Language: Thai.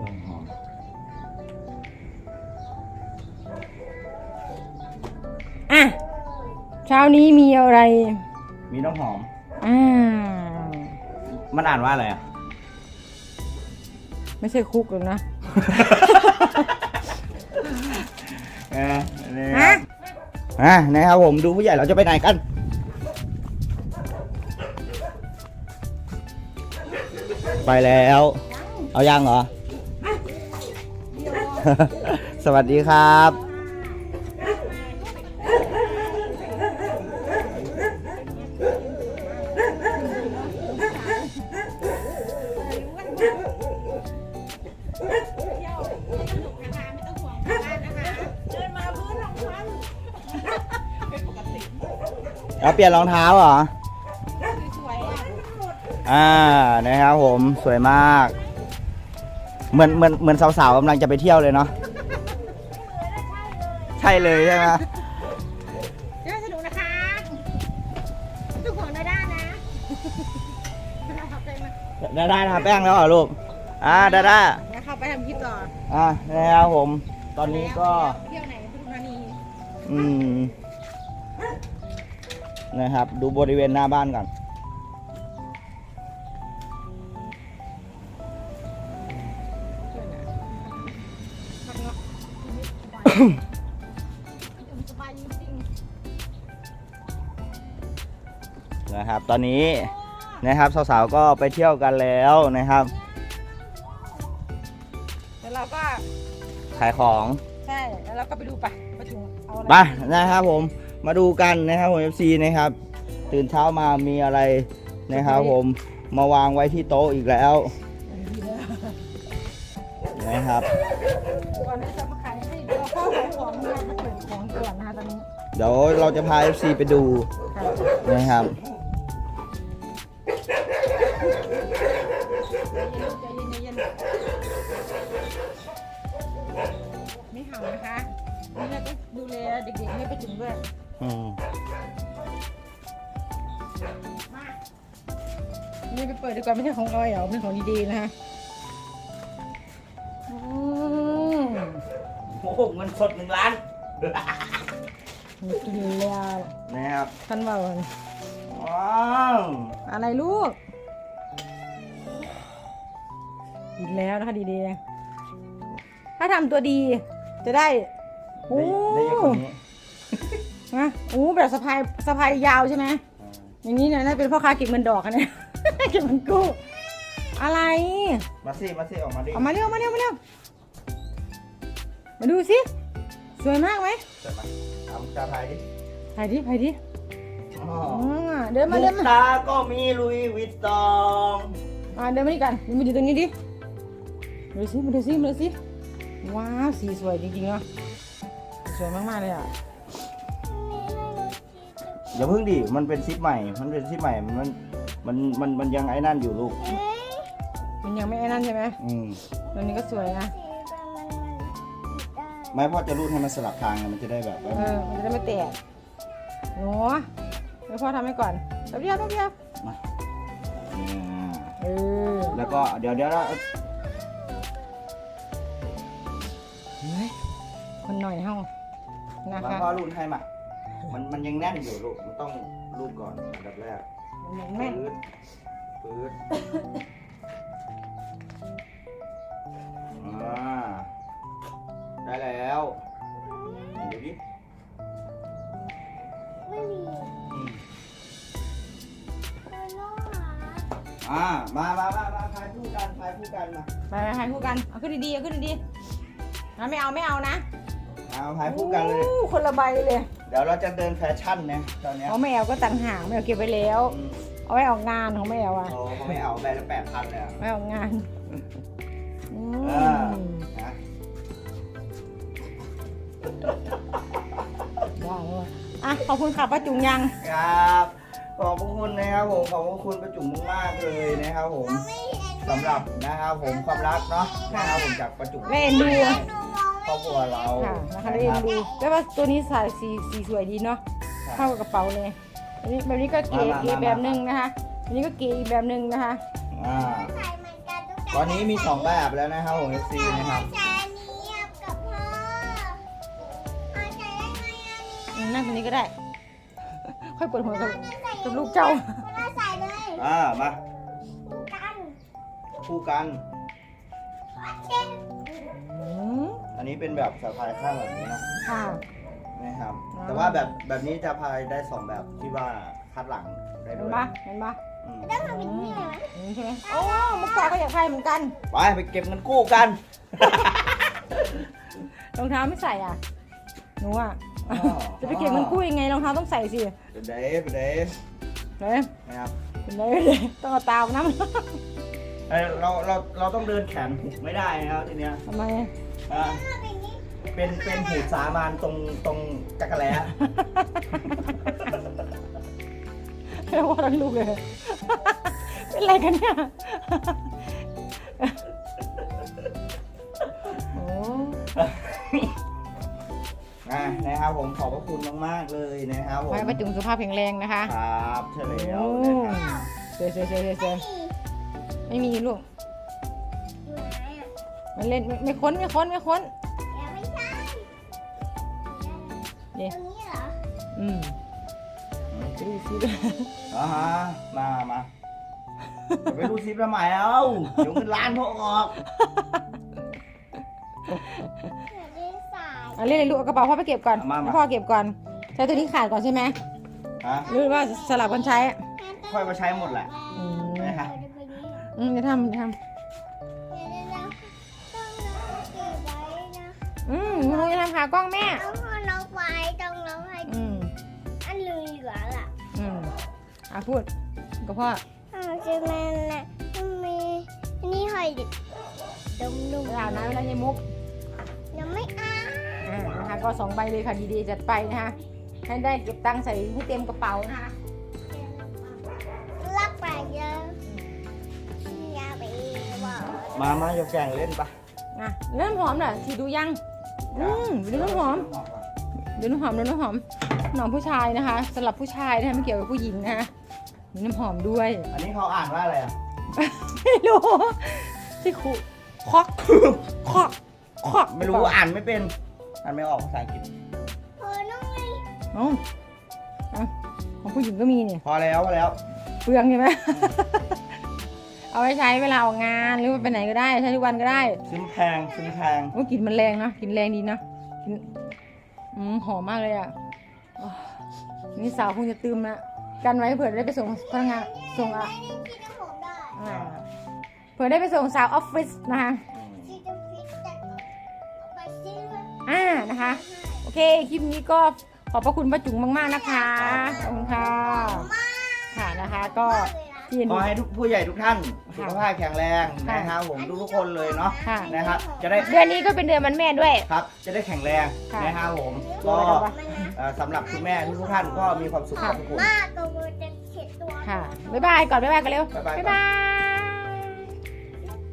ต้นหอมอะเช้านี้มีอะไร มีน้ำหอม อ่า มันอ่านว่าอะไรอะ ไม่ใช่คุกหรอกนะเออนี่ครับอะนะครับผมดูผู้ใหญ่เราจะไปไหนกัน ไปแล้ว เอายังเหรอ สวัสดีครับ แล้วเปลี่ยนรองเท้าเหรอ อ่า นะครับผม สวยมาก เหมือนเหมือนเหมือนสาวๆกำลังจะไปเที่ยวเลยเนาะใช่เลยใช่ไหมเดี๋ยวสนุกนะคะทุกคนได้ด้านนะเราขับไปมาดาด้าทาแป้งแล้วเหรอลูกอ่าดาด้าแล้วเข้าไปทำคลิปต่ออ่านะครับผม ตอนนี้ก็เที่ยวไหนทุกธานีอืมนะครับ ดูบริเวณหน้าบ้านก่อน นะครับ ตอนนี้นะครับสาวๆก็ไปเที่ยวกันแล้วนะครับๆแล้วเราก็ขายของใช่แล้วเราก็ไปดูไปประชุมเอาอะไรไปนะครับผมมาดูกันนะครับผม FC นะครับ ตื่นเช้ามามีอะไรนะครับผมมาวางไว้ที่โต๊ะอีกแล้วนะครับ ก่อนที่จะมา ขายให้เราเข้าของของมาเปิดของก่อนนะคะตอนนี้เดี๋ยวเราจะพา FC ไปดูค่ะนะครับ ใจเย็นใจเย็นไม่เห่านะคะนี่เราต้องดูแลเด็กๆให้ประจุมด้วย อืมมานี่ไปเปิดดีกว่าไม่ใช่ของออยเหรอเป็นของดีๆนะคะ โอ้โหเงินสดหนึ่งล้านหมดแล้วนะครับท่านว่าว่าว้าวอะไรลูกอีกแล้วนะคะดีๆนะถ้าทำตัวดีจะได้โอ้ได้ได้เยอะกว่านี้นะโอ้แบบสะพายสะพายยาวใช่ไหมอย่างนี้เนี่ยน่าเป็นพ่อค้าเก็บเงินดอกอะเนี่ยเก็บเงินกู้อะไร มาสิมาสิออกมาดิเอามาเร็วมาเร็วมาเร็ว มาดูสิสวยมากไหมเสร็จไหมเอาจาไทยดิถ่ายดิถ่ายดิอ๋ออ่าเดินมาเดินลูมากตาก็มีลุยวิตตองอ่าเดินมานี่กันมาดูตรงนี้ดิมาดูสิมาดูสิมาดูสิว้าวสีสวยจริงๆเนาะสวยมากๆเลยอะอย่าเพิ่งดิ มันเป็นซิปใหม่ มันเป็นซิปใหม่ มัน มัน มัน มันยังไอ้นั่นอยู่ลูก มันยังไม่ไอ้นั่นใช่ไหมอืมตัวนี้ก็สวยนะ ไม่พ่อจะรูดให้มันสลับทางไงมันจะได้แบบว่าเออมันจะได้ไม่แตกหนูเดี๋ยวพ่อทำให้ก่อนแป๊บเดียวแป๊บเดียวมาเนี่ยเออแล้วก็เดี๋ยวเดี๋ยวเราเฮ้ยคนหน่อยเฮานะแล้วคะพ่อรูดให้มา มันมันยังแน่นอยู่ลูกมันต้องรูดก่อนอันดับแรกมันยังแม่น ปื๊ดปื๊ด อ่ามามามามาพายคู่กันพายคู่กันมาไปไปถ่ายคู่กันเอาขึ้นดีๆเอาขึ้นดีๆนะไม่เอาไม่เอานะเอาพายคู่กันเลย อู้คนละใบเลยเดี๋ยวเราจะเดินแฟชั่นนะตอนเนี้ยเอาไม่เอาก็ต่างหากไม่เอาเก็บไปแล้ว อืมเอาไว้ออกงานของไม่เอาอะโอ้เขาไม่เอาใบละแปดพันเลยอะไม่ออกงานอือ่ามนะได้เลยอะขอบคุณค่ะป้าจุงยังครับ ขอบพระคุณนะครับผมขอบพระคุณประจุมมากๆเลยนะครับผมไม่เห็นสำหรับนะครับผมความรักเนาะนะครับผมจากประจุมแม่เอ็นดูหนูมองครอบครัวเราค่ะนะคะเอ็นดูแต่ว่าตัวนี้ใส่สีสีสวยดีเนาะเข้ากับกระเป๋าเลยอันนี้แบบนี้ก็เก๋เก๋แบบหนึงนะคะอันนี้ก็เก๋อีกแบบหนึงนะคะอ่าใส่เหมือนกันทุกอตอนนี้มีสองแบบแล้วนะครับของ FC นะครับใช้อันนี้กับพ่อพ่อใช้ได้ไหมอันนี้อืมนั่งตรงนี้ก็ได้ ค่อยปวดหัวกับ กับลูกเจ้าพ่อใส่เลยอ่ามากันคู่กันโอเคอืมอันนี้เป็นแบบสะพายข้างแบบนี้นะค่ะ นะครับ อ่า แต่ว่าแบบแบบนี้จะพายได้สองแบบที่ว่าคัดหลังได้เห็ด้นวยปะเห็นปะอืมต้องทำอย่างนี้เลยไหมอืมใช่ไหมโอ้มุกตาก็อยากใครเหมือนกัน ไปไปเก็บเงินกู้กัน รองเท้าไม่ใส่อะหนูอะ อ๋อ จะไปเก็บเงินกู้ยังไงรองเท้าต้องใส่สิ เป็นเดฟเป็นเดฟ เฮ้ยนะครับเป็นไรเลยต้องเอาตามน้เอ้ยเราเราเราต้องเดินแขนหุบไม่ได้นะครับทีเนี้ยำทำไมอ่าทำอย่างนี้เป็นเป็นหูสามานตรงตรงจักรแล้ เรียกว่าทั้งลูกเลย เป็นไรกันเนี่ย อ่านะครับผมขอบพระคุณมากๆเลยนะครับผมไว้ประจุงสุขภาพแข็งแรงนะคะครับเฉลยแล้วโอ้นะครับเสียเสียเสียเสียเสียนี่ไม่มีลูกอยู่ไหนอะมันเล่นไม่ไม่ค้นไม่ค้นไม่ค้นยังไม่ใช่เดี๋ยวตรงนี้เหรออืมดูสิอ่าฮะมามาจะไปดูซิปทำไมเอ้าเดี๋ยวเงินล้านพอออกอยากได้สาย เอาเล่นเลยลูกเอากระเป๋าพ่อไปเก็บก่อนมามา ให้พ่อเก็บก่อนใช้ตัวนี้ขาดก่อนใช่ไหมฮะหรือว่าสลับกันใช้ค่อยมาใช้หมดแหละอืมนะครับอืมจะทำจะทเดี๋ยวๆๆต้องน้องเก็บไว้นะำอืมหนูจะทำขากล้องแม่เอาพ่อน้องไว้ต้องน้องให้อืมอันเหลือๆล่ะอืมอะพูดกับพ่ออ้าวใช่ไหมน่ะมันมีอันนี่หอยดิบดมดมไปอาบน้ำแล้วยายมุกยังไม่อ้าอ่า นะคะก็สองใบเลยค่ะดีๆจัดไปนะคะให้ได้เก็บตังค์ใส่ให้เต็มกระเป๋านะคะลักไปเยอะอยาไปบอกมามาโยกแกงเล่นปะอะเริ่มหอมน่ะทีดูยังอืมดูน้ำหอมดูน้ำหอมดูน้ำหอมหอมผู้ชายนะคะสำหรับผู้ชายนะคะไม่เกี่ยวกับผู้หญิงนะคะมีน้ำหอมด้วย อันนี้เขาอ่านว่าอะไรอะไม่รู้ที่ครูคอกคอกคอกไม่รู้อ่านไม่เป็น อ่านไม่ออกภาษาอังกฤษพอน้องไงเอ้าเอ้าของผู้หญิงก็มีเนี่ยพอแล้วพอแล้ว เปลืองใช่ไหม เอาไว้ใช้เวลาออกงานหรือว่าไปไหนก็ได้ใช้ทุกวันก็ได้ซื้อแพงซื้อแพงโอ้ยกลิ่นมันแรงนะกลิ่นแรงดีนะกลิ่นอืมหอมมากเลยอะอ๋อนี่สาวคงจะตืมละกันไว้เผื่อได้ไปส่งพนักงานส่งอะไม่ได้คิดว่าผมได้ อ่าเผื่อได้ไปส่งสาวออฟฟิศนะคะคิดจะ อมาอ่านะคะ โอเคคลิปนี้ก็ขอบพระคุณป้าจุ๋งมาก ๆ นะคะขอบคุณค่ะมากค่ะนะคะ ก็เลยนะที่เห็นขอให้ทุกผู้ใหญ่ทุกท่านค่ะสุขภาพแข็งแรงนะครับผมทุกๆคนเลยเนาะค่ะนะครับจะได้เดือนนี้ก็เป็นเดือนวันแม่ด้วยครับ จะได้แข็งแรงค่ะนะครับผมรอก็ไปก่อนปะมันนะเอ่อสำหรับคุณแม่ทุกๆท่านก็มีความสุขค่ะทุกคนมากกว่าจะเข็ดตัวค่ะบ๊ายบายก่อนบ๊ายบายกันเร็วบ๊ายบายก่อนบ๊ายบาย